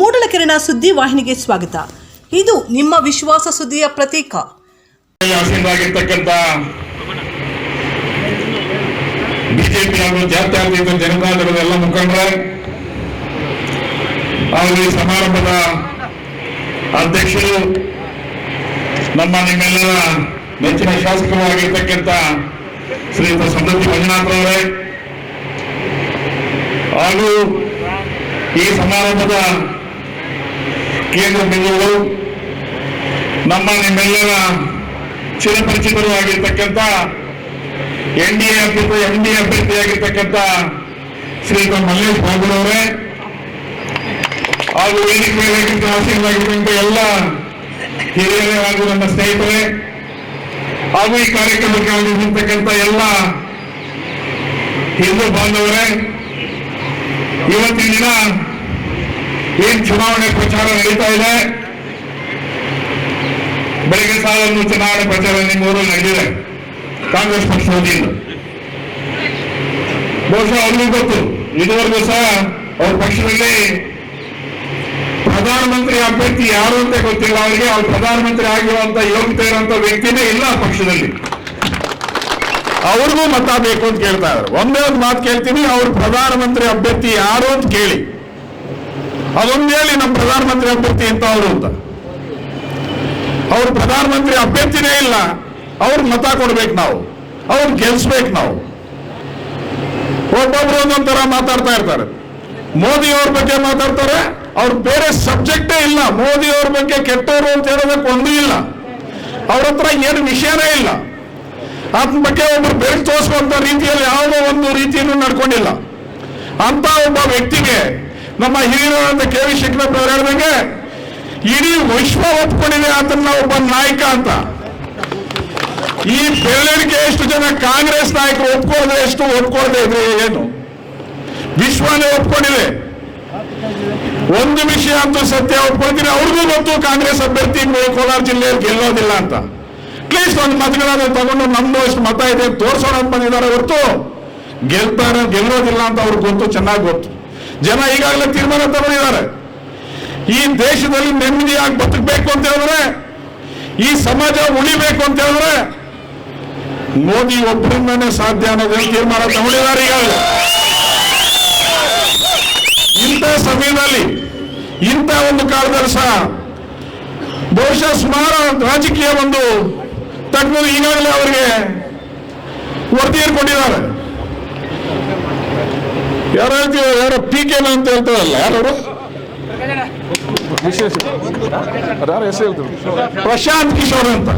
ಮೂಡಲಕೆರೆನ ಸುದ್ದಿ ವಾಹಿನಿಗೆ ಸ್ವಾಗತ. ಇದು ನಿಮ್ಮ ವಿಶ್ವಾಸ ಸುದ್ದಿಯ ಪ್ರತೀಕ. ಬಿಜೆಪಿ ಜಾತ್ಯತೀತ ಜನತಾದಳದ ಎಲ್ಲ ಮುಖಂಡರ, ಹಾಗೂ ಸಮಾರಂಭದ ಅಧ್ಯಕ್ಷರು, ನಮ್ಮ ನಿಮ್ಮೆಲ್ಲರ ನೆಚ್ಚಿನ ಶಾಸಕರು ಆಗಿರ್ತಕ್ಕಂಥ ಶ್ರೀಯುತ ಸಮೃದ್ಧಿ ಮಂಜುನಾಥರವರೇ ಹಾಗೂ ಈ ಸಮಾರಂಭದ ಕೇಂದ್ರ ಬಿಂದುಗಳು ನಮ್ಮ ನಿಮ್ಮೆಲ್ಲರ ಚಿರಪರಿಚಿತರು ಆಗಿರ್ತಕ್ಕಂಥ ಎನ್ ಡಿ ಎ ಅಭ್ಯರ್ಥಿ, ಎನ್ ಡಿ ಎ ಅಭ್ಯರ್ಥಿಯಾಗಿರ್ತಕ್ಕಂಥ ಶ್ರೀಯುತ ಮಲ್ಲೇಶ್ ಬಾಬುಲ್ ಅವರೇ. ಹಾಗೂ ವೇದಿಕೆ ಮೇಲೆ ಆಸೀನರಾಗಿರ್ತಕ್ಕಂಥ ಎಲ್ಲ ಹಿರಿಯರೇ ಹಾಗೂ ನಮ್ಮ ಸ್ನೇಹಿತರೇ. ಹಾಗೂ ಈ ಕಾರ್ಯಕ್ರಮಕ್ಕೆ ಆಗಮಿಸಿರ್ತಕ್ಕಂಥ ಎಲ್ಲ ಹಿಂದೂ ಬಾಂಧವರೇ. ಇವತ್ತಿನ ದಿನ ಏನ್ ಚುನಾವಣೆ ಪ್ರಚಾರ ನಡೀತಾ ಇದೆ? ಬೆಳಗ್ಗೆ ಸಾಲನ್ನು ಚುನಾವಣೆ ಪ್ರಚಾರ ನಿಮ್ಮ ಊರಲ್ಲಿ ನಡೆದಿದೆ. ಕಾಂಗ್ರೆಸ್ ಪಕ್ಷ ವತಿಯಿಂದ. ಬಹುಶಃ ಅವ್ರಿಗೂ ಗೊತ್ತು. ಇದುವರೆಗೂ ಸಹ ಅವ್ರ ಪಕ್ಷದಲ್ಲಿ ಪ್ರಧಾನಮಂತ್ರಿ ಅಭ್ಯರ್ಥಿ ಯಾರು ಅಂತ ಗೊತ್ತಿಲ್ಲ ಅವರಿಗೆ. ಅವ್ರು ಪ್ರಧಾನಮಂತ್ರಿ ಆಗಿರುವಂತ ಯೋಗ್ಯತೆ ಇರುವಂತ ವ್ಯಕ್ತಿನೇ ಇಲ್ಲ ಪಕ್ಷದಲ್ಲಿ. ಅವ್ರಿಗೂ ಮತ ಬೇಕು ಅಂತ ಕೇಳ್ತಾ ಇದ್ದಾರೆ ಒಂದೇ ಒಂದು ಮಾತು ಕೇಳ್ತೀನಿ, ಅವ್ರು ಪ್ರಧಾನಮಂತ್ರಿ ಅಭ್ಯರ್ಥಿ ಯಾರು ಅಂತ ಕೇಳಿ. ಅದೊಂದು ಹೇಳಿ ನಮ್ಮ ಪ್ರಧಾನಮಂತ್ರಿ ಅಭ್ಯರ್ಥಿ ಅಂತ ಅವರು ಅಂತ. ಅವ್ರು ಪ್ರಧಾನಮಂತ್ರಿ ಅಭ್ಯರ್ಥಿನೇ ಇಲ್ಲ, ಅವ್ರ ಮತ ಕೊಡ್ಬೇಕು ನಾವು, ಅವ್ರು ಗೆಲ್ಸ್ಬೇಕು ನಾವು. ಒಬ್ಬೊಬ್ರು ಒಂದೊಂದರ ಮಾತಾಡ್ತಾ ಇರ್ತಾರೆ. ಮೋದಿ ಅವ್ರ ಬಗ್ಗೆ ಮಾತಾಡ್ತಾರೆ, ಅವ್ರ ಬೇರೆ ಸಬ್ಜೆಕ್ಟೇ ಇಲ್ಲ. ಮೋದಿ ಅವ್ರ ಬಗ್ಗೆ ಕೆಟ್ಟವರು ಅಂತ ಹೇಳೋದಕ್ಕೆ ಒಂದೂ ಇಲ್ಲ. ಅವ್ರ ಹತ್ರ ಏನು ವಿಷಯನೇ ಇಲ್ಲ. ಅದ್ರ ಬಗ್ಗೆ ಒಬ್ರು ಬೆರಳು ತೋರಿಸುವಂತ ರೀತಿಯಲ್ಲಿ ಯಾವುದೋ ಒಂದು ರೀತಿಯನ್ನು ನಡ್ಕೊಂಡಿಲ್ಲ. ಅಂತ ಒಬ್ಬ ವ್ಯಕ್ತಿಗೆ ನಮ್ಮ ಹೀರೋ ಕೆ ವಿ ಶಂಕರಪ್ಪ ಅವ್ರು ಹೇಳ್ದಂಗೆ, ಇಡೀ ವಿಶ್ವ ಒಪ್ಕೊಂಡಿದೆ ಅದನ್ನ ಒಬ್ಬ ನಾಯಕ ಅಂತ. ಈ ಬೆರಳಿಗೆ ಎಷ್ಟು ಜನ ಕಾಂಗ್ರೆಸ್ ನಾಯಕರು ಒಪ್ಕೊಳ್ಳದೆ ಎಷ್ಟು ಒಪ್ಕೊಳ್ಳದೆ ಇದ್ರೆ ಏನು? ವಿಶ್ವನೇ ಒಪ್ಕೊಂಡಿದೆ. ಒಂದು ವಿಷಯ ಅಂತೂ ಸತ್ಯ, ಒಪ್ಕೊಳ್ತೀನಿ. ಅವ್ರಿಗೂ ಗೊತ್ತು, ಕಾಂಗ್ರೆಸ್ ಅಭ್ಯರ್ಥಿ ಕೋಲಾರ ಜಿಲ್ಲೆಯಲ್ಲಿ ಗೆಲ್ಲೋದಿಲ್ಲ ಅಂತ. ಅಟ್ಲೀಸ್ಟ್ ಒಂದು ಮತಗಳನ್ನ ತಗೊಂಡು ನಮ್ದು ಎಷ್ಟು ಮತ ಇದೆ ಅಂತ ತೋರ್ಸೋಣ ಅಂತ ಬಂದಿದ್ದಾರೆ ಹೊರತು, ಗೆಲ್ತಾರೆ, ಗೆಲ್ಲೋದಿಲ್ಲ ಅಂತ ಅವ್ರಿಗೆ ಗೊತ್ತು, ಚೆನ್ನಾಗಿ ಗೊತ್ತು. ಜನ ಈಗಾಗಲೇ ತೀರ್ಮಾನ ತಗೊಂಡಿದ್ದಾರೆ. ಈ ದೇಶದಲ್ಲಿ ನೆಮ್ಮದಿಯಾಗಿ ಬದುಕಬೇಕು ಅಂತ ಹೇಳಿದ್ರೆ, ಈ ಸಮಾಜ ಉಳಿಬೇಕು ಅಂತ ಹೇಳಿದ್ರೆ, ಮೋದಿ ಒಬ್ಬರಿಂದನೇ ಸಾಧ್ಯ ಅನ್ನೋದನ್ನು ತೀರ್ಮಾನ ತಗೊಂಡಿದ್ದಾರೆ ಈಗಾಗಲೇ. ಇಂಥ ಸಮಯದಲ್ಲಿ, ಇಂಥ ಒಂದು ಕಾಲದಲ್ಲಿ ಸಹ ಬಹುಶಃ ಸುಮಾರು ರಾಜಕೀಯ ಒಂದು ತಜ್ಞರು ಈಗಾಗಲೇ ಅವರಿಗೆ ವರದಿಯನ್ನು ಕೊಟ್ಟಿದ್ದಾರೆ ಯಾರು ಯಾರೋ ಪಿ ಕೆ ಅಂತ ಹೇಳ್ತಾರಲ್ಲ ಯಾರು ಯಾರು ಹೆಸರು ಪ್ರಶಾಂತ್ ಕಿಶೋರ್ ಅಂತ.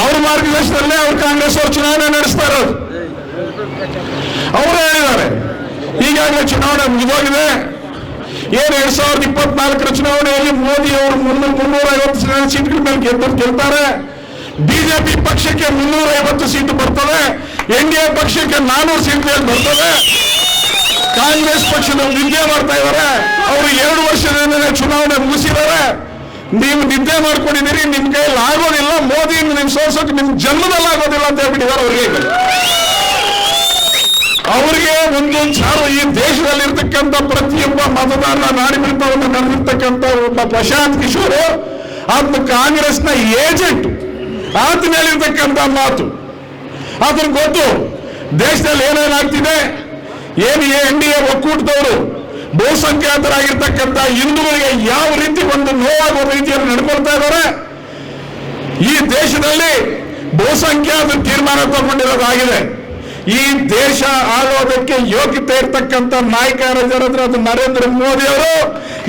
ಅವ್ರ ಮಾರ್ಗದರ್ಶನದಲ್ಲೇ ಅವ್ರು ಕಾಂಗ್ರೆಸ್ ಅವರು ಚುನಾವಣೆ ನಡೆಸ್ತಾ ಇರೋದು. ಅವರು ಹೇಳಿದ್ದಾರೆ ಈಗಾಗಲೇ ಚುನಾವಣೆ ಮುಗಿದೋಗಿದೆ. ಏನು ಎರಡ್ ಸಾವಿರದ ಇಪ್ಪತ್ನಾಲ್ಕರ ಚುನಾವಣೆಯಲ್ಲಿ ಮೋದಿ ಅವರು ಮುನ್ನೂರ ಮುನ್ನೂರ ಐವತ್ತು ಸೀಟ್ಗಳ ಮೇಲೆ ಗೆದ್ದು ಗೆಲ್ತಾರೆ. ಬಿಜೆಪಿ ಪಕ್ಷಕ್ಕೆ ಮುನ್ನೂರ ಐವತ್ತು ಸೀಟು ಬರ್ತದೆ. ಎನ್ ಡಿ ಎ ಪಕ್ಷಕ್ಕೆ ನಾನೂರು ಸೀಟ್ ಬರ್ತದೆ. ಕಾಂಗ್ರೆಸ್ ಪಕ್ಷದವ್ರು ನಿದ್ದೆ ಮಾಡ್ತಾ ಇದ್ದಾರೆ ಅವರು ಎರಡು ವರ್ಷದಿಂದ ಚುನಾವಣೆ ಮುಗಿಸಿದ್ದಾರೆ ನೀವು ನಿದ್ದೆ ಮಾಡ್ಕೊಂಡಿದ್ದೀರಿ, ನಿಮ್ ಕೈಯಲ್ಲಿ ಆಗೋದಿಲ್ಲ. ಮೋದಿ ನಿಮ್ ಸೋಸಕ್ ನಿಮ್ ಜನ್ಮದಲ್ಲಿ ಆಗೋದಿಲ್ಲ ಅಂತ ಹೇಳ್ಬಿಟ್ಟಿದ್ದಾರೆ ಅವ್ರಿಗೆ. ಅವರಿಗೆ ಒಂದೊಂದು ಸಾರು ಈ ದೇಶದಲ್ಲಿ ದೇಶದಲ್ಲಿರ್ತಕ್ಕಂಥ ಪ್ರತಿಯೊಬ್ಬ ಮತದಾರನ ನಾಡಿ ಬಿಡ್ತಾವನ್ನ ನಡೆದಿರ್ತಕ್ಕಂಥ ಒಬ್ಬ ಪ್ರಶಾಂತ್ ಕಿಶೋರ್, ಆತ ಕಾಂಗ್ರೆಸ್ನ ಏಜೆಂಟ್. ಆತನ ಹೇಳಿರ್ತಕ್ಕಂಥ ಮಾತು. ಆತನ ಗೊತ್ತು, ದೇಶದಲ್ಲಿ ಏನೇನಾಗ್ತಿದೆ? ಏನು ಎನ್ ಡಿ ಎ ಒಕ್ಕೂಟದವರು ಬಹುಸಂಖ್ಯಾತರಾಗಿರ್ತಕ್ಕಂಥ ಹಿಂದೂಗಳಿಗೆ ಯಾವ ರೀತಿ ಒಂದು ನೋವಾಗುವ ರೀತಿಯಲ್ಲಿ ನಡ್ಕೊಳ್ತಾ ಇದ್ದಾರೆ? ಈ ದೇಶದಲ್ಲಿ ಬಹುಸಂಖ್ಯಾತ ತೀರ್ಮಾನ ತಗೊಂಡಿರೋದಾಗಿದೆ. ಈ ದೇಶ ಆಳೋದಕ್ಕೆ ಯೋಗ್ಯತೆ ಇರ್ತಕ್ಕಂಥ ನಾಯಕ ಅದು ನರೇಂದ್ರ ಮೋದಿ ಅವರು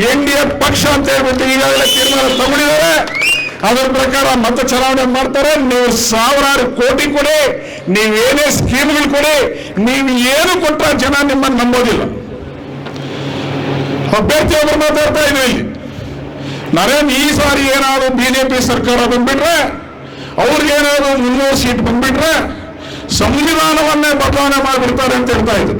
ಎನ್ ಡಿ ಎ ಪಕ್ಷ ಅಂತ ಹೇಳ್ಬಿಟ್ಟು ಈಗಾಗಲೇ ತೀರ್ಮಾನ ತಗೊಂಡಿದ್ದಾರೆ. ಅದರ ಪ್ರಕಾರ ಮತ ಚಲಾವಣೆ ಮಾಡ್ತಾರೆ. ನೀವು ಸಾವಿರಾರು ಕೋಟಿ ಕೊಡಿ ನೀವೇನೇ ಸ್ಕೀಮ್ಗಳು ಕೊಡಿ, ನೀವು ಏನು ಕೊಟ್ಟರೆ ಜನ ನಿಮ್ಮನ್ನು ನಂಬೋದಿಲ್ಲ. ಅಭ್ಯರ್ಥಿ ಒಬ್ಬರು ಮಾತಾಡ್ತಾ ಇದ್ರು ಇಲ್ಲಿ. ನರೇಂದ್ರ ಈ ಸಾರಿ ಏನಾದ್ರು ಬಿಜೆಪಿ ಸರ್ಕಾರ ಬಂದ್ಬಿಟ್ರೆ ಅವ್ರಿಗೇನಾದ್ರು ಮುನ್ನೂರು ಸೀಟ್ ಬಂದ್ಬಿಟ್ರೆ, ಸಂವಿಧಾನವನ್ನೇ ಬದಲಾವಣೆ ಮಾಡಿಬಿಡ್ತಾರೆ ಅಂತ ಹೇಳ್ತಾ ಇದ್ರು.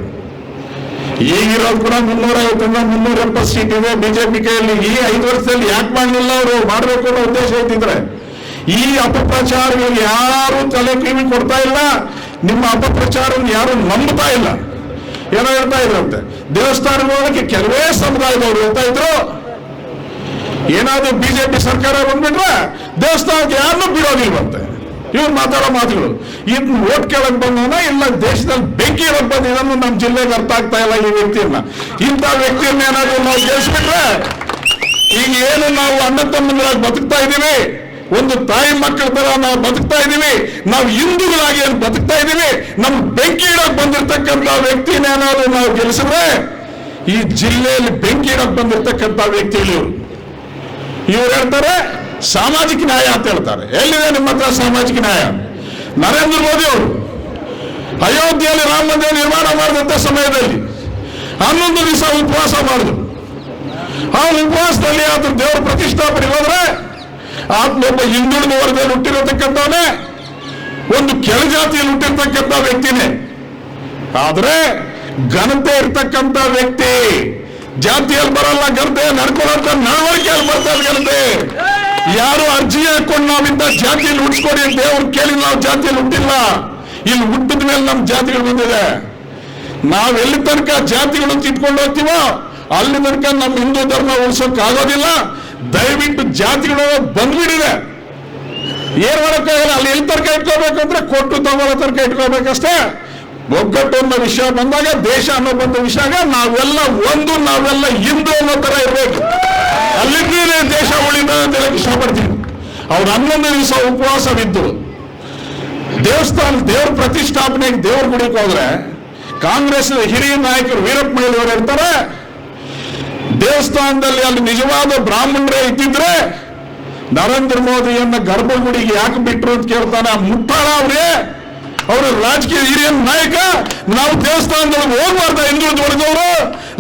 ಈಗಿರೋದು ಕೂಡ ಮುನ್ನೂರ ಐವತ್ತರಿಂದ ಮುನ್ನೂರ ಎಂಬತ್ತು ಸೀಟ್ ಇದೆ ಬಿಜೆಪಿ ಕೈಯಲ್ಲಿ ಈ ಐದು ವರ್ಷದಲ್ಲಿ ಯಾಕೆ ಮಾಡಲಿಲ್ಲ ಅವರು? ಮಾಡಬೇಕು ಅನ್ನೋ ಉದ್ದೇಶ ಐತಿದ್ರೆ ಈ ಅಪಪ್ರಚಾರಗಳಿಗೆ ಯಾರು ತಲೆ ಕಿವಿ ಕೊಡ್ತಾ ಇಲ್ಲ. ನಿಮ್ಮ ಅಪಪ್ರಚಾರವನ್ನು ಯಾರು ನಂಬ್ತಾ ಇಲ್ಲ. ಏನೋ ಹೇಳ್ತಾ ಇದ್ರಂತೆ. ದೇವಸ್ಥಾನಗಳಿಗೆ ಕೆಲವೇ ಸಮುದಾಯದವರು ಹೇಳ್ತಾ ಇದ್ರು. ಏನಾದ್ರೂ ಬಿಜೆಪಿ ಸರ್ಕಾರ ಬಂದ್ಬಿಟ್ರೆ ದೇವಸ್ಥಾನಕ್ಕೆ ಯಾರನ್ನೂ ಬಿಡೋದಿಲ್ವಂತೆ. ಇವ್ರು ಮಾತಾಡೋ ಮಾತುಗಳು. ಇದ್ ಓಟ್ ಕೇಳಕ್ ಬಂದವನ ಇಲ್ಲ ದೇಶದಲ್ಲಿ ಬೆಂಕಿ ಇರಕ್ ಬಂದಿದ್ದನ್ನು ನಮ್ಮ ಜಿಲ್ಲೆಗೆ ಅರ್ಥ ಆಗ್ತಾ ಇಲ್ಲ ಈ ವ್ಯಕ್ತಿಯನ್ನ. ಇಂಥ ವ್ಯಕ್ತಿಯನ್ನ ಏನಾದ್ರೂ ನಾವು ಗೆಲ್ಸ್ಬಿಟ್ರೆ ಈಗ ಏನು ನಾವು ಅಣ್ಣ ತಮ್ಮಂದಿರಾಗಿ ಬದುಕ್ತಾ ಇದ್ದೀವಿ. ಒಂದು ತಾಯಿ ಮಕ್ಕಳ ತರ ನಾವು ಬದುಕ್ತಾ ಇದೀವಿ ನಾವು ಹಿಂದೂಗಳಾಗಿ ಏನು ಬದುಕ್ತಾ ಇದೀವಿ ನಮ್ ಬೆಂಕಿ ಇಡಕ್ ಬಂದಿರತಕ್ಕಂತ ವ್ಯಕ್ತಿನ ಏನಾದ್ರು ನಾವು ಗೆಲ್ಸಿದ್ರೆ ಈ ಜಿಲ್ಲೆಯಲ್ಲಿ ಬೆಂಕಿ ಇಡಕ್ ಬಂದಿರ್ತಕ್ಕಂಥ ವ್ಯಕ್ತಿಗಳು ಇವರು. ಇವ್ರು ಹೇಳ್ತಾರೆ ಸಾಮಾಜಿಕ ನ್ಯಾಯ ಅಂತ ಹೇಳ್ತಾರೆ. ಎಲ್ಲಿದೆ ನಿಮ್ಮ ಹತ್ರ ಸಾಮಾಜಿಕ ನ್ಯಾಯ? ನರೇಂದ್ರ ಮೋದಿ ಅವರು ಅಯೋಧ್ಯೆಯಲ್ಲಿ ರಾಮ ಮಂದಿರ ನಿರ್ಮಾಣ ಮಾಡಿದಂತ ಸಮಯದಲ್ಲಿ ಹನ್ನೊಂದು ದಿವಸ ಉಪವಾಸ ಮಾಡಿದ್ರು. ಆ ಉಪವಾಸದಲ್ಲಿ ಆದ್ರೂ ದೇವರ ಪ್ರತಿಷ್ಠಾಪನೆ ಹೋದ್ರೆ ಆತ್ಮ ಒಬ್ಬ ಹಿಂದುಳಿದ ವರ್ಗದಲ್ಲಿ ಹುಟ್ಟಿರತಕ್ಕಂಥವನೇ, ಒಂದು ಕೆಳಜಾತಿಯಲ್ಲಿ ಹುಟ್ಟಿರ್ತಕ್ಕಂಥ ವ್ಯಕ್ತಿನೇ. ಆದ್ರೆ ಘನತೆ ಇರ್ತಕ್ಕಂಥ ವ್ಯಕ್ತಿ ಜಾತಿಯಲ್ಲಿ ಬರಲ್ಲ ಘನತೆ ನಡ್ಕೊಳ್ಳೋ ನಡವಳಿಕೆಯಲ್ಲಿ ಬರ್ತಾರೆ ಘನತೆ ಯಾರು ಅರ್ಜಿ ಹಾಕೊಂಡು ನಾವಿಂದ ಜಾತಿಯಲ್ಲಿ ಹುಟ್ಟಿಸ್ಕೊಡಿ ಅಂತ ಅವ್ರು ಕೇಳಿ ನಾವು ಜಾತಿಯಲ್ಲಿ ಹುಟ್ಟಿಲ್ಲ. ಇಲ್ಲಿ ಹುಟ್ಟಿದ ಮೇಲೆ ನಮ್ಮ ಜಾತಿಗಳು ಬಂದಿದೆ. ನಾವ್ ಎಲ್ಲಿ ತನಕ ಜಾತಿಗಳು ಇಟ್ಕೊಂಡು ಹೋಗ್ತೀವೋ, ಅಲ್ಲಿ ತನಕ ನಮ್ಮ ಹಿಂದೂ ಧರ್ಮ ಉಳಿಸೋಕ್ ಆಗೋದಿಲ್ಲ ದಯವಿಟ್ಟು ಜಾತಿಗಳು ಬಂದ್ಬಿಡಿದೆ ಏನ್ ಮಾಡೋಕ್ಕಾಗಲ್ಲ, ಅಲ್ಲಿ ಎಲ್ಲಿ ತನಕ ಇಟ್ಕೋಬೇಕು ಅಂದ್ರೆ ಕೊಟ್ಟು ತಗೊಳ್ಳೋ ತನಕ ಇಟ್ಕೋಬೇಕಷ್ಟೇ. ಒಗ್ಗಟ್ಟು ಅನ್ನೋ ವಿಷಯ ಬಂದಾಗ, ದೇಶ ಅನ್ನೋ ಬಂದ ವಿಷಯ ನಾವೆಲ್ಲ ಒಂದು, ನಾವೆಲ್ಲ ಹಿಂದೂ ಅನ್ನೋ ತರ ಇರ್ಬೇಕು. ಅಲ್ಲಿಗೆ ದೇಶ ಉಳಿದ ಅಂತ ಹೇಳಕ್ ಇಷ್ಟಪಡ್ತೀನಿ. ಅವ್ರು ಹನ್ನೊಂದು ದಿವಸ ಉಪವಾಸವಿದ್ದು ದೇವಸ್ಥಾನ, ದೇವ್ರ ಪ್ರತಿಷ್ಠಾಪನೆಗೆ ದೇವ್ರ ಗುಡಿಗೆ ಹೋದ್ರೆ ಕಾಂಗ್ರೆಸ್ ಹಿರಿಯ ನಾಯಕರು ವೀರಪ್ಪ ಮೊಯ್ಲಿ ಅವರು ಹೇಳ್ತಾರೆ ದೇವಸ್ಥಾನದಲ್ಲಿ ಅಲ್ಲಿ ನಿಜವಾದ ಬ್ರಾಹ್ಮಣರೇ ಇದ್ದಿದ್ರೆ, ನರೇಂದ್ರ ಮೋದಿಯನ್ನ ಗರ್ಭಗುಡಿಗೆ ಯಾಕೆ ಬಿಟ್ರು ಅಂತ ಕೇಳ್ತಾನೆ ಮುಟ್ಟಾಳ ಅವ್ರೆ. ಅವರು ರಾಜಕೀಯ ಹಿರಿಯ ನಾಯಕ, ನಾವು ದೇವಸ್ಥಾನದೊಳಗೆ ಹೋಗ್ಬಾರ್ದ ಹಿಂದುಳಿದ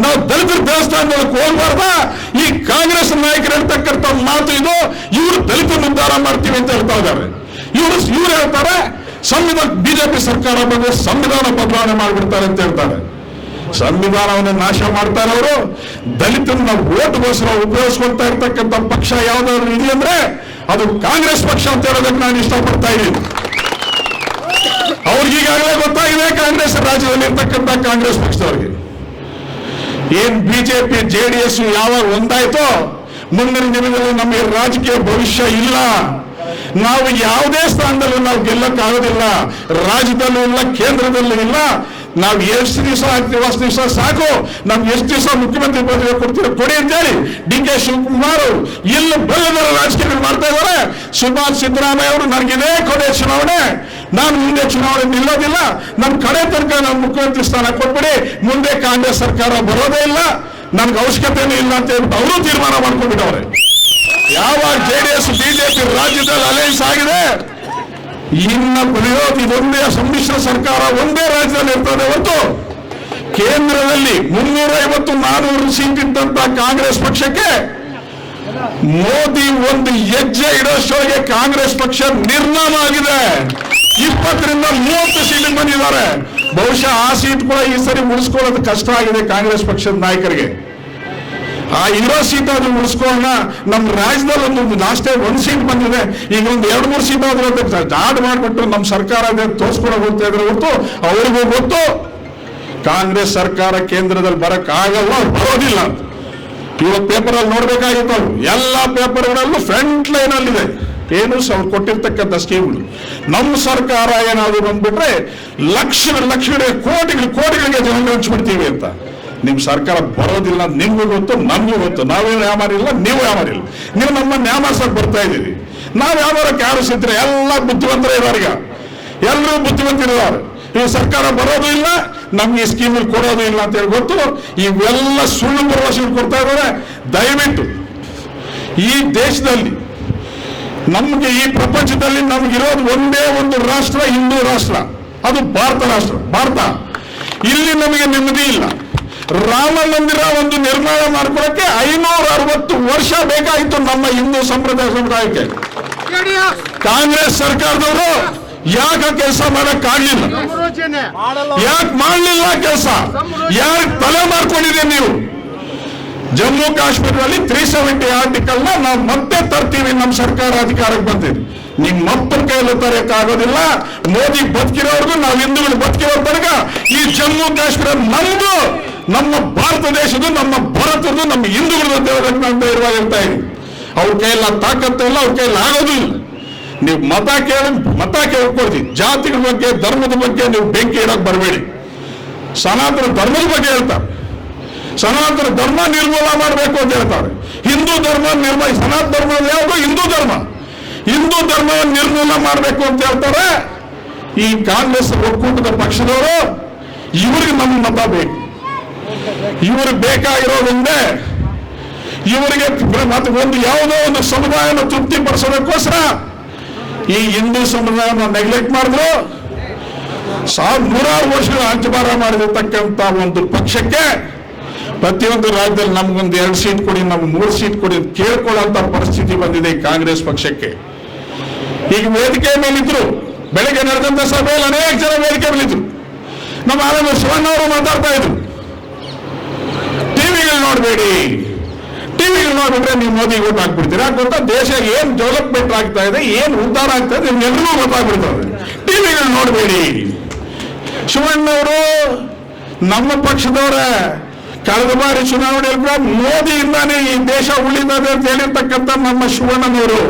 ನಾವು ದಲಿತರ ದೇವಸ್ಥಾನದೊಳಗೆ ಹೋಗ್ಬಾರ್ದ. ಈ ಕಾಂಗ್ರೆಸ್ ನಾಯಕರು ಹೇಳ್ತಕ್ಕಂಥ ಮಾತು ಇದು, ಇವರು ದಲಿತ ಉದ್ಧಾರ ಮಾಡ್ತೀವಿ ಅಂತ ಹೇಳ್ತಾ ಇದ್ದಾರೆ. ಇವರು, ಇವ್ರು ಹೇಳ್ತಾರೆ, ಸಂವಿಧಾನ, ಬಿಜೆಪಿ ಸರ್ಕಾರ ಬಂದ್ರೆ ಸಂವಿಧಾನ ಬದಲಾವಣೆ ಮಾಡಿಬಿಡ್ತಾರೆ ಅಂತ ಹೇಳ್ತಾರೆ. ಸಂವಿಧಾನವನ್ನು ನಾಶ ಮಾಡ್ತಾರೆ ಅವರು. ದಲಿತರನ್ನ ಓಟ್ಗೋಸ್ಕರ ಉಪಯೋಗಿಸ್ಕೊಳ್ತಾ ಇರ್ತಕ್ಕಂಥ ಪಕ್ಷ ಯಾವ್ದಾದ್ರು ಇದೆಯಂದ್ರೆ, ಅದು ಕಾಂಗ್ರೆಸ್ ಪಕ್ಷ ಅಂತ ಹೇಳೋದಕ್ಕೆ ನಾನು ಇಷ್ಟಪಡ್ತಾ ಇದ್ದೀನಿ. ಅವ್ರಿಗೆ ಈಗಾಗಲೇ ಗೊತ್ತಾಗಿದೆ ಕಾಂಗ್ರೆಸ್ ರಾಜ್ಯದಲ್ಲಿ ಇರ್ತಕ್ಕಂಥ ಕಾಂಗ್ರೆಸ್ ಪಕ್ಷದವ್ರಿಗೆ. ಏನ್ ಬಿಜೆಪಿ, ಜೆ ಡಿ ಎಸ್ ಯಾವಾಗ ಒಂದಾಯ್ತೋ, ಮುಂದಿನ ದಿನಗಳಲ್ಲಿ ನಮಗೆ ರಾಜಕೀಯ ಭವಿಷ್ಯ ಇಲ್ಲ. ನಾವು ಯಾವುದೇ ಸ್ಥಾನದಲ್ಲೂ ನಾವು ಗೆಲ್ಲಕ್ಕಾಗೋದಿಲ್ಲ. ರಾಜ್ಯದಲ್ಲೂ ಇಲ್ಲ, ಕೇಂದ್ರದಲ್ಲೂ ಇಲ್ಲ. ನಾವು ಎಷ್ಟು ದಿವಸ ಆಗ್ತೀವಿ ಅಷ್ಟು ದಿವಸ ಸಾಕು. ನಮ್ಗೆ ಎಷ್ಟು ದಿವಸ ಮುಖ್ಯಮಂತ್ರಿ ಪದವಿ ಕೊಡ್ತೀರೋ ಕೊಡಿ ಅಂತೇಳಿ ಡಿ ಕೆ ಶಿವಕುಮಾರ್ ಇಲ್ಲಿ ಬಲ್ಲದರ ರಾಜಕೀಯ ಮಾಡ್ತಾ ಇದ್ದಾರೆ. ಸುಭಾಷ್ ಸಿದ್ದರಾಮಯ್ಯ ಅವರು ನನಗಿದೇ ಕೊನೆ ಚುನಾವಣೆ. ನಾನು ಮುಂದೆ ಚುನಾವಣೆ ನಿಲ್ಲೋದಿಲ್ಲ. ನಮ್ಮ ಕಡೆ ತನಕ ನಾನು ಮುಖ್ಯಮಂತ್ರಿ ಸ್ಥಾನ ಕೊಟ್ಬಿಡಿ. ಮುಂದೆ ಕಾಂಗ್ರೆಸ್ ಸರ್ಕಾರ ಬರೋದೇ ಇಲ್ಲ. ನನ್ಗೆ ಅವಶ್ಯಕತೆನೂ ಇಲ್ಲ ಅಂತ ಹೇಳ್ಬಿಟ್ಟು ಅವರು ತೀರ್ಮಾನ ಮಾಡ್ಕೊಂಡ್ಬಿಟ್ಟವ್ರೆ. ಯಾವಾಗ ಜೆಡಿಎಸ್ ಬಿಜೆಪಿ ರಾಜ್ಯದಲ್ಲಿ ಅಲೈನ್ಸ್ ಆಗಿದೆ? ಇನ್ನ ಬರೆಯೋದು ಇದೊಂದೇ ಸಮ್ಮಿಶ್ರ ಸರ್ಕಾರ ಒಂದೇ ರಾಜ್ಯದಲ್ಲಿ ಇರ್ತದೆ ಹೊರತು. ಕೇಂದ್ರದಲ್ಲಿ ಮುನ್ನೂರ ಐವತ್ತು ನಾನೂರು ಸೀಟ್ ಇದ್ದಂತ ಕಾಂಗ್ರೆಸ್ ಪಕ್ಷಕ್ಕೆ ಮೋದಿ ಒಂದು ಹೆಜ್ಜೆ ಇಡೋಷ್ಟೊಳಗೆ ಕಾಂಗ್ರೆಸ್ ಪಕ್ಷ ನಿರ್ನಾಮ ಆಗಿದೆ. ಇಪ್ಪತ್ತರಿಂದ ಮೂವತ್ತು ಸೀಟಿಗೆ ಬಂದಿದ್ದಾರೆ. ಬಹುಶಃ ಆ ಸೀಟ್ ಕೂಡ ಈ ಸರಿ ಉಳಿಸ್ಕೊಳ್ಳೋದು ಕಷ್ಟ ಆಗಿದೆ ಕಾಂಗ್ರೆಸ್ ಪಕ್ಷದ ನಾಯಕರಿಗೆ. ಆ ಇರೋ ಸೀಟ್ ಆದ್ರೂ ನಮ್ಮ ರಾಜ್ಯದಲ್ಲಿ ಒಂದು ಲಾಸ್ಟ್ ಒಂದು ಸೀಟ್ ಬಂದಿದೆ. ಈಗ ಒಂದು ಎರಡು ಮೂರು ಸೀಟ್ ಆದ್ರೂ ಜಾಡ್ ಮಾಡಿಬಿಟ್ಟು ನಮ್ಮ ಸರ್ಕಾರ ತೋರಿಸ್ಕೊಳಕ್ ಹೋಗ್ತಾ ಇದ್ರೆ ಹೊರತು ಅವ್ರಿಗೂ ಗೊತ್ತು. ಕಾಂಗ್ರೆಸ್ ಸರ್ಕಾರ ಕೇಂದ್ರದಲ್ಲಿ ಬರಕ್ ಆಗಲ್ಲ ಬರೋದಿಲ್ಲ. ಇವತ್ತು ಪೇಪರ್ ಅಲ್ಲಿ ನೋಡ್ಬೇಕಾಗಿತ್ತು ಎಲ್ಲಾ ಪೇಪರ್ಗಳಲ್ಲೂ ಫ್ರಂಟ್ ಲೈನ್ ಅಲ್ಲಿ ಇದೆ ಏನು ಅವ್ರು ಕೊಟ್ಟಿರ್ತಕ್ಕಂಥ ಸ್ಕೀಮ್ಗಳು ನಮ್ಮ ಸರ್ಕಾರ ಏನಾದ್ರು ಬಂದ್ಬಿಟ್ರೆ ಲಕ್ಷ ಲಕ್ಷ ಕೋಟಿಗಳು, ಕೋಟಿಗಳಿಗೆ ಜನ ಹಂಚ್ಬಿಡ್ತೀವಿ ಅಂತ. ನಿಮ್ ಸರ್ಕಾರ ಬರೋದಿಲ್ಲ, ನಿಮ್ಗೂ ಗೊತ್ತು, ನಮ್ಗೂ ಗೊತ್ತು. ನಾವೇನು ಇಲ್ಲ, ನೀವು ಯಾಮಾರಿಲ್ಲ ನೀವು ನಮ್ಮ ನ್ಯಾಮಾಸಕ್ಕೆ ಬರ್ತಾ ಇದ್ದೀರಿ. ನಾವು ಯಾವಾರಕ್ಕೆ ಯಾರು ಸಿದ್ರೆ ಎಲ್ಲ ಬುದ್ಧಿವಂತರ ಇರೋರ್ಗ ಎಲ್ಲರೂ ಬುದ್ಧಿವಂತರಿದ್ದಾರೆ. ಈ ಸರ್ಕಾರ ಬರೋದು ಇಲ್ಲ, ನಮ್ಗೆ ಈ ಸ್ಕೀಮ್ ಕೊಡೋದು ಇಲ್ಲ ಅಂತ ಹೇಳಿ ಗೊತ್ತು. ಇವೆಲ್ಲ ಸುಳ್ಳು ಭರವಸೆಗಳು ಕೊಡ್ತಾ ಇದ್ದಾರೆ. ದಯವಿಟ್ಟು ಈ ದೇಶದಲ್ಲಿ ನಮ್ಗೆ ಈ ಪ್ರಪಂಚದಲ್ಲಿ ನಮ್ಗಿರೋದು ಒಂದೇ ಒಂದು ರಾಷ್ಟ್ರ ಹಿಂದೂ ರಾಷ್ಟ್ರ. ಅದು ಭಾರತ ರಾಷ್ಟ್ರ ಭಾರತ. ಇಲ್ಲಿ ನಮಗೆ ನೆಮ್ಮದಿ ಇಲ್ಲ. ರಾಮ ಮಂದಿರ ಒಂದು ನಿರ್ಮಾಣ ಮಾಡ್ಕೊಳಕ್ಕೆ ಐನೂರ ಅರವತ್ತು ವರ್ಷ ಬೇಕಾಯಿತು ನಮ್ಮ ಹಿಂದೂ ಸಂಪ್ರದಾಯ ಸಮುದಾಯಕ್ಕೆ. ಕಾಂಗ್ರೆಸ್ ಸರ್ಕಾರದವರು ಯಾಕೆ ಕೆಲಸ ಮಾಡಕ್ ಆಗ್ಲಿಲ್ಲ? ಯಾಕೆ ಮಾಡ್ಲಿಲ್ಲ ಕೆಲಸ? ಯಾಕೆ ತಲೆ ಮಾಡ್ಕೊಂಡಿದೆ ನೀವು? ಜಮ್ಮು ಕಾಶ್ಮೀರದಲ್ಲಿ ತ್ರೀ ಸೆವೆಂಟಿ ಆರ್ಟಿಕಲ್ ನಾವು ಮತ್ತೆ ತರ್ತೀವಿ ನಮ್ಮ ಸರ್ಕಾರ ಅಧಿಕಾರಕ್ಕೆ ಬಂದಿದೆ ನಿಮ್ ಮಕ್ಕಳ ಕೈಯಲ್ಲಿ ತರಕ್ಕಾಗೋದಿಲ್ಲ ಮೋದಿ ಬದುಕಿರೋರ್ಗು ನಾವು ಹಿಂದೂಗಳು ಬದುಕಿರೋ ತನಕ ಈ ಜಮ್ಮು ಕಾಶ್ಮೀರ ನಮ್ದು ನಮ್ಮ ಭಾರತ ದೇಶದ ನಮ್ಮ ಭಾರತದ ನಮ್ಮ ಹಿಂದೂಗಳದ್ದು ಅಂತ ಇರುವಾಗ ಹೇಳ್ತಾ ಇದ್ದೀನಿ. ಅವ್ರ ಕೈಯಲ್ಲಿ ತಾಕತ್ತು ಇಲ್ಲ, ಅವ್ರ ಕೈಯಲ್ಲಿ ಆಗೋದಿಲ್ಲ ನೀವು ಮತ ಕೇಳಿ, ಮತ ಕೇಳ್ಕೊಡ್ತೀವಿ ಜಾತಿಗಳ ಬಗ್ಗೆ, ಧರ್ಮದ ಬಗ್ಗೆ ನೀವು ಬೆಂಕಿ ಇಡಕ್ ಬರಬೇಡಿ. ಸನಾತನ ಧರ್ಮದ ಬಗ್ಗೆ ಹೇಳ್ತಾರೆ. ಸನಾತನ ಧರ್ಮ ನಿರ್ಮೂಲ ಮಾಡಬೇಕು ಅಂತ ಹೇಳ್ತಾರೆ. ಹಿಂದೂ ಧರ್ಮ ನಿರ್ಮ, ಸನಾತನ ಧರ್ಮ ಯಾವುದು? ಹಿಂದೂ ಧರ್ಮ. ಹಿಂದೂ ಧರ್ಮ ನಿರ್ಮೂಲ ಮಾಡಬೇಕು ಅಂತ ಹೇಳ್ತಾರೆ. ಈ ಕಾಂಗ್ರೆಸ್ ಒಕ್ಕೂಟದ ಪಕ್ಷದವರು, ಇವ್ರಿಗೆ ನಮ್ಮ ಮತ ಬೇಕು. ಇವ್ರಿಗೆ ಬೇಕಾಗಿರೋದೊಂದೇ ಇವರಿಗೆ ಒಂದು ಯಾವುದೋ ಒಂದು ಸಮುದಾಯನ ತೃಪ್ತಿಪಡಿಸೋದಕ್ಕೋಸ್ಕರ ಈ ಹಿಂದೂ ಸಮುದಾಯನ ನೆಗ್ಲೆಕ್ಟ್ ಮಾಡಿದ್ರು. ಸಾವಿರ ನೂರಾರು ವರ್ಷಗಳ ಅಂಚಬಾರ ಮಾಡಿರ್ತಕ್ಕಂಥ ಒಂದು ಪಕ್ಷಕ್ಕೆ ಪ್ರತಿಯೊಂದು ರಾಜ್ಯದಲ್ಲಿ ನಮ್ಗೊಂದು ಎರಡು ಸೀಟ್ ಕೊಡಿ, ನಮ್ಗೆ ಮೂರು ಸೀಟ್ ಕೊಡಿ ಅಂತ ಕೇಳ್ಕೊಳ್ಳೋಂಥ ಪರಿಸ್ಥಿತಿ ಬಂದಿದೆ ಕಾಂಗ್ರೆಸ್ ಪಕ್ಷಕ್ಕೆ. ಈಗ ವೇದಿಕೆ ಮೇಲಿದ್ರು, ಬೆಳಗ್ಗೆ ನಡೆದಂತ ಸಭೆಯಲ್ಲಿ ಅನೇಕ ಜನ ವೇದಿಕೆ ಮೇಲಿದ್ರು. ನಮ್ಮ ಆನಂದ ಶಿವಣ್ಣ ಅವರು ಮಾತಾಡ್ತಾ ಇದ್ರು. ಟಿವಿಗಳು ನೋಡಬೇಡಿ. ಟಿವಿಗಳು ನೋಡ್ಬಿಟ್ರೆ ನೀವು ಮೋದಿ ಓಟ್ ಹಾಕ್ಬಿಡ್ತೀರಾ? ಗೊತ್ತಾ? ದೇಶ ಏನ್ ಡೆವಲಪ್ಮೆಂಟ್ ಆಗ್ತಾ ಇದೆ, ಏನ್ ಉದ್ಧಾರ ಆಗ್ತಾ ಇದೆ ನಿಮ್ಗೆಲ್ಲರೂ ಗೊತ್ತಾಗ್ಬಿಡ್ತದೆ ಟಿವಿಗಳು ನೋಡಬೇಡಿ. ಶಿವಣ್ಣವರು ನಮ್ಮ ಪಕ್ಷದವರ. ಕಳೆದ ಬಾರಿ ಚುನಾವಣೆಯಲ್ಲಿ ಕೂಡ ಮೋದಿಯಿಂದಾನೇ ಈ ದೇಶ ಉಳಿದದೆ ಅಂತ ಹೇಳಿರ್ತಕ್ಕಂಥ ನಮ್ಮ ಶಿವಣ್ಣನವರು.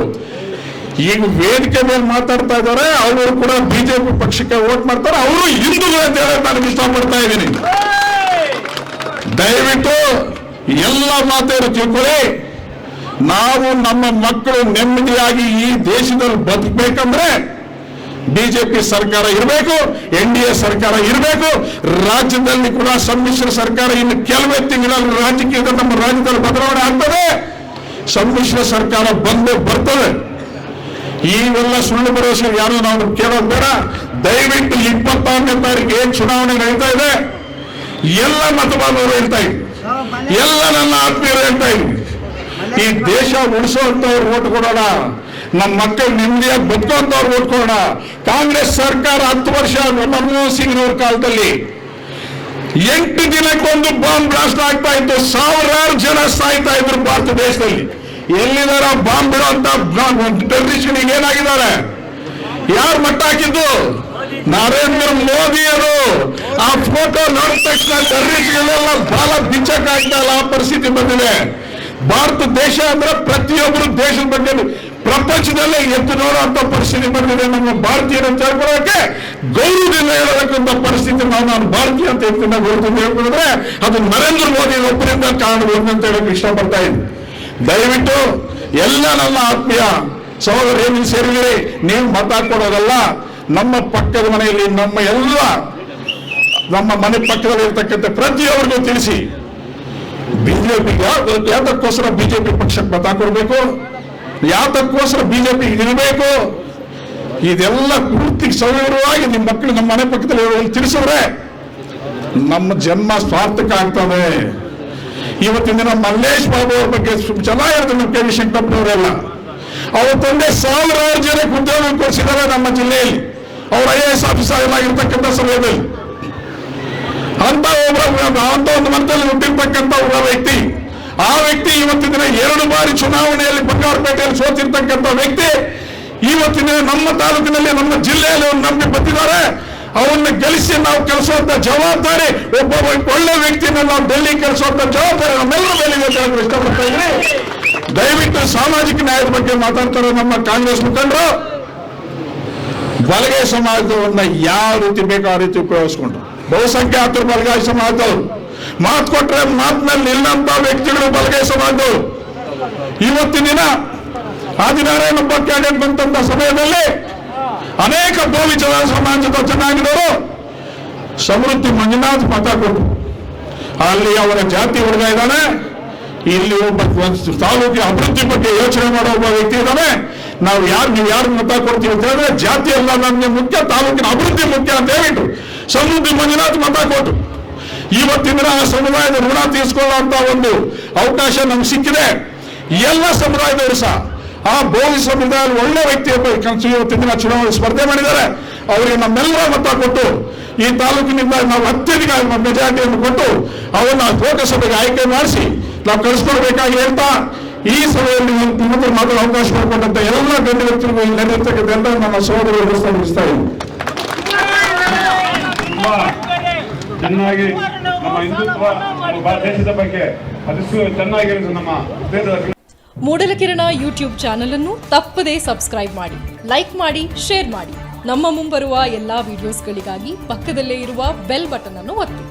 ಈಗ ವೇದಿಕೆ ಮೇಲೆ ಮಾತಾಡ್ತಾ ಇದ್ದಾರೆ. ಅವರು ಕೂಡ ಬಿಜೆಪಿ ಪಕ್ಷಕ್ಕೆ ವೋಟ್ ಮಾಡ್ತಾರೆ. ಅವರು ಹಿಂದೂಗಳು ಅಂತ ಹೇಳಕ್ ನಾನು ಇಷ್ಟಪಡ್ತಾ ಇದ್ದೀನಿ. ದಯವಿಟ್ಟು ಎಲ್ಲ ಮಾತೆಯರು ತಿಳ್ಕೊಳ್ಳಿ. ನಾವು ನಮ್ಮ ಮಕ್ಕಳು ನೆಮ್ಮದಿಯಾಗಿ ಈ ದೇಶದಲ್ಲಿ ಬದುಕಬೇಕಂದ್ರೆ ಬಿಜೆಪಿ ಸರ್ಕಾರ ಇರಬೇಕು, ಎನ್ ಡಿ ಎ ಸರ್ಕಾರ ಇರಬೇಕು, ರಾಜ್ಯದಲ್ಲಿ ಕೂಡ ಸಮ್ಮಿಶ್ರ ಸರ್ಕಾರ ಇನ್ನು ಕೆಲವೇ ತಿಂಗಳಲ್ಲಿ ರಾಜಕೀಯದ ನಮ್ಮ ರಾಜ್ಯದಲ್ಲಿ ಬದಲಾವಣೆ ಆಗ್ತದೆ. ಸಮ್ಮಿಶ್ರ ಸರ್ಕಾರ ಬಂದು ಬರ್ತದೆ. ಈವೆಲ್ಲ ಸುಳ್ಳು ಭರವಸೆ ಯಾರು ನಾವು ಕೇಳೋದು ಬೇಡ. ದಯವಿಟ್ಟು ಇಪ್ಪತ್ತಾರನೇ ತಾರೀಕು ಏನ್ ಚುನಾವಣೆ ನಡೀತಾ ಇದೆ? ಎಲ್ಲ ಮತದಾರರು ಹೇಳ್ತಾ ಎಲ್ಲ ನನ್ನ ಆತ್ಮೀಯರು ಹೇಳ್ತಾ ಈ ದೇಶ ಉಳಿಸುವಂತವ್ರು ಓಟ್ ಕೊಡೋಣ. ನಮ್ಮ ಮಕ್ಕಳು ನೆಮ್ಮದಿಯಾಗಿ ಬದುಕು ಅಂತ ಅವ್ರು ಕಾಂಗ್ರೆಸ್ ಸರ್ಕಾರ ಹತ್ತು ವರ್ಷ ಮನಮೋಹನ್ ಸಿಂಗ್ ಅವ್ರ ಕಾಲದಲ್ಲಿ ಎಂಟು ದಿನಕ್ಕೊಂದು ಬಾಂಬ್ ಬ್ಲಾಸ್ಟ್ ಆಗ್ತಾ ಇತ್ತು. ಸಾವಿರಾರು ಜನ ಸಾಯ್ತಾ ಇದ್ರು ಭಾರತ ದೇಶದಲ್ಲಿ. ಎಲ್ಲಿದಾರ ಬಾಂಬ್ ಬಿಡುವಂತ ಟೆರರಿಸ್ಟ್ಗಳಿಗೆ ಏನಾಗಿದ್ದಾರೆ? ಯಾರು ಮಟ್ಟ ಹಾಕಿದ್ದು? ನರೇಂದ್ರ ಮೋದಿಯರು ಆ ಫೋಟೋ ನೋಡಿದ ತಕ್ಷಣ ಟೆರರಿಸ್ಟ್ಗಳೆಲ್ಲ ಬಾಲ ಬಿಚ್ಚಕ್ ಆಗ್ತಾ ಇಲ್ಲ. ಆ ಪರಿಸ್ಥಿತಿ ಬಂದಿದೆ. ಭಾರತ ದೇಶ ಅಂದ್ರೆ ಪ್ರತಿಯೊಬ್ಬರು ದೇಶದ ಬಗ್ಗೆ ಪ್ರಪಂಚದಲ್ಲೇ ಎತ್ತು ನೋಡುವಂತ ಪರಿಸ್ಥಿತಿ ಬಂದಿದೆ. ನಮ್ಮ ಭಾರತೀಯರು ಅಂತ ಹೇಳ್ಕೊಳ್ಳೋಕೆ ಗೌರವದಿಂದ ಹೇಳಬೇಕಂತ ಪರಿಸ್ಥಿತಿ ನಾವು ನಾನು ಭಾರತೀಯ ಅಂತ ಎತ್ತಿನ ಗೌರವದಿಂದ ಹೇಳ್ಕೊಂಡ್ರೆ ಅದು ನರೇಂದ್ರ ಮೋದಿ ಒಬ್ಬರಿಂದ ಕಾಣಬಹುದು ಅಂತ ಹೇಳಕ್ ಇಷ್ಟಪಡ್ತಾ ಇದ್ದೀನಿ. ದಯವಿಟ್ಟು ಎಲ್ಲ ನನ್ನ ಆತ್ಮೀಯ ಸಹೋದರ ಏನು ಸೇರಿದಿರಿ ನೀವು ಮತ ಕೊಡೋದಲ್ಲ, ನಮ್ಮ ಪಕ್ಕದ ಮನೆಯಲ್ಲಿ ನಮ್ಮ ಎಲ್ಲ ನಮ್ಮ ಮನೆ ಪಕ್ಕದಲ್ಲಿ ಇರ್ತಕ್ಕಂಥ ಪ್ರತಿಯೊಬ್ಬರಿಗೂ ತಿಳಿಸಿ. ಬಿಜೆಪಿ ಯಾವ್ದಕ್ಕೋಸ್ಕರ ಬಿಜೆಪಿ ಪಕ್ಷಕ್ಕೆ ಮತ ಕೊಡಬೇಕು? ಯಾತಕ್ಕೋಸ್ಕರ ಬಿಜೆಪಿ ಇರಬೇಕು? ಇದೆಲ್ಲ ಪೂರ್ತಿ ಸವಿವರವಾಗಿ ನಿಮ್ಮ ಮಕ್ಕಳು ನಮ್ಮ ಮನೆ ಪಕ್ಕದಲ್ಲಿ ತಿಳಿಸಿದ್ರೆ ನಮ್ಮ ಜನ್ಮ ಸ್ವಾರ್ಥಕ ಆಗ್ತದೆ. ಇವತ್ತಿನ ದಿನ ಮಲ್ಲೇಶ್ ಬಾಬು ಅವ್ರ ಬಗ್ಗೆ ಚೆನ್ನಾಗಿರುತ್ತೆ ನಮ್ಮ ಕೆ ವಿ ಶಂಕರಪ್ಪನವರೆಲ್ಲ ಅವ್ರ ತಂದೆ ಸಾವಿರಾರು ಜನಕ್ಕೆ ಉದ್ಯೋಗ ಕೊಡಿಸಿದ್ದಾರೆ ನಮ್ಮ ಜಿಲ್ಲೆಯಲ್ಲಿ. ಅವ್ರ ಐ ಎ ಎಸ್ ಆಫೀಸರ್ ಆಗಿರ್ತಕ್ಕಂಥ ಸಮಯದಲ್ಲಿ. ಅಂತ ಒಬ್ಬ ಅಂತ ಒಂದು ಮನದಲ್ಲಿ ಹುಟ್ಟಿರ್ತಕ್ಕಂಥ ಒಬ್ಬ ವ್ಯಕ್ತಿ ಆ ವ್ಯಕ್ತಿ ಇವತ್ತಿನ ಎರಡು ಬಾರಿ ಚುನಾವಣೆಯಲ್ಲಿ ಬಂಗಾರಪೇಟೆಯಲ್ಲಿ ಸೋತಿರ್ತಕ್ಕಂಥ ವ್ಯಕ್ತಿ ಇವತ್ತಿನ ನಮ್ಮ ತಾಲೂಕಿನಲ್ಲಿ, ನಮ್ಮ ಜಿಲ್ಲೆಯಲ್ಲಿ ಅವ್ರು ನಂಬಿ ಬಂದಿದ್ದಾರೆ. ಅವನ್ನ ಗೆಲ್ಲಿಸಿ ನಾವು ಕೆಲಸುವಂತ ಜವಾಬ್ದಾರಿ, ಒಬ್ಬ ಒಳ್ಳೆ ವ್ಯಕ್ತಿನ ನಾವು ಡೆಲ್ಲಿ ಕೆಲಸುವಂತ ಜವಾಬ್ದಾರಿ ನಮ್ಮೆಲ್ಲರ ಮೇಲೆ ಇಷ್ಟಪಡ್ತಾ ಇದ್ರಿ ದಯವಿಟ್ಟು ಸಾಮಾಜಿಕ ನ್ಯಾಯದ ಬಗ್ಗೆ ಮಾತಾಡ್ತಾರೆ ನಮ್ಮ ಕಾಂಗ್ರೆಸ್ ಮುಖಂಡರು. ಬಲಗೈ ಸಮಾಜವನ್ನ ಯಾವ ರೀತಿ ಬೇಕೋ ಆ ರೀತಿ ಉಪಯೋಗಿಸ್ಕೊಂಡ್ರು? ಬಹುಸಂಖ್ಯಾತರು ಬಲಗೈ ಸಮಾಜದವರು. ಮಾತು ಕೊಟ್ರೆ ಮಾತಿನಲ್ಲಿ ಇಲ್ಲಂತ ವ್ಯಕ್ತಿಗಳು ಬಲಗೈ ಇವತ್ತಿನ ದಿನ ಆದಿನಾರಾಯಣಪ್ಪ ಕ್ಯಾಡೆಟ್ ಬಂತಂತ ಸಮಯದಲ್ಲಿ ಅನೇಕ ಬೋವಿ ಜನ ಸಮಾಜದ ಚೆನ್ನಾಗಿದ್ದರು ಸಮೃದ್ಧಿ ಮಂಜುನಾಥ್ ಮತ ಕೊಟ್ಟರು ಅಲ್ಲಿ ಅವರ ಜಾತಿ ಹುಡುಗ ಇದ್ದಾನೆ. ಇಲ್ಲಿ ಒಬ್ಬ ತಾಲೂಕಿನ ಅಭಿವೃದ್ಧಿ ಬಗ್ಗೆ ಯೋಚನೆ ಮಾಡೋ ಒಬ್ಬ ವ್ಯಕ್ತಿ ಇದ್ದಾನೆ. ನಾವು ಯಾರು ನೀವು ಯಾರು ಮತ ಕೊಡ್ತೀವಿ ಅಂತ ಹೇಳಿದ್ರೆ ಜಾತಿ ಅಲ್ಲ, ನಮಗೆ ಮುಖ್ಯ, ತಾಲೂಕಿನ ಅಭಿವೃದ್ಧಿ ಮುಖ್ಯ ಅಂತ ಹೇಳಿಟ್ಟು ಸಮೃದ್ಧಿ ಮಂಜುನಾಥ್ ಮತ ಕೊಟ್ಟು ಇವತ್ತಿನ ಆ ಸಮುದಾಯದ ಋಣ ತೀರಿಸ್ಕೊಳ್ಳುವಂತ ಒಂದು ಅವಕಾಶ ನಮ್ಗೆ ಸಿಕ್ಕಿದೆ. ಎಲ್ಲ ಸಮುದಾಯದವರು ಸಹ, ಆ ಬೋಧಿ ಸಮುದಾಯದ ಒಳ್ಳೆ ವ್ಯಕ್ತಿ ಇವತ್ತಿನ ದಿನ ಚುನಾವಣೆ ಸ್ಪರ್ಧೆ ಮಾಡಿದ್ದಾರೆ. ಅವರಿಗೆ ನಮ್ಮೆಲ್ಲರ ಮತ ಕೊಟ್ಟು, ಈ ತಾಲೂಕಿನಿಂದ ನಾವು ಅತ್ಯಧಿಕ ಮೆಜಾರಿಟಿಯನ್ನು ಕೊಟ್ಟು, ಅವನ್ನ ಲೋಕಸಭೆಗೆ ಆಯ್ಕೆ ಮಾಡಿಸಿ ನಾವು ಕಳಿಸ್ಕೊಡ್ಬೇಕಾಗಿ ಹೇಳ್ತಾ, ಈ ಸಭೆಯಲ್ಲಿ ಮಾತ್ರ ಅವಕಾಶ ಮಾಡಿಕೊಂಡಂತ ಎಲ್ಲ ಗಣ್ಯ ವ್ಯಕ್ತಿಗಳು ಇಲ್ಲಿ ನಡೆದಿರ್ತಕ್ಕಂಥ ಎಲ್ಲ ನನ್ನ ಸಹೋದರರು ಮುಗಿಸ್ತಾ ಇದ್ದೀನಿ. ಚೆನ್ನಾಗಿ ನಮ್ಮ ಹಿಂದುತ್ವ ದೇಶದ ಬಗ್ಗೆ ಚೆನ್ನಾಗಿ ಚೆನ್ನಾಗಿರೋದು ನಮ್ಮ ಮೂಡಲ ಮೂಡಲಕಿರಣ ಯೂಟ್ಯೂಬ್ ಚಾನೆಲ್ ಅನ್ನು ತಪ್ಪದೇ ಸಬ್ಸ್ಕ್ರೈಬ್ ಮಾಡಿ, ಲೈಕ್ ಮಾಡಿ, ಶೇರ್ ಮಾಡಿ. ನಮ್ಮ ಮುಂಬರುವ ಎಲ್ಲಾ ವಿಡಿಯೋಸ್ಗಳಿಗಾಗಿ ಪಕ್ಕದಲ್ಲೇ ಇರುವ ಬೆಲ್ ಬಟನ್ ಅನ್ನು ಒತ್ತಿ.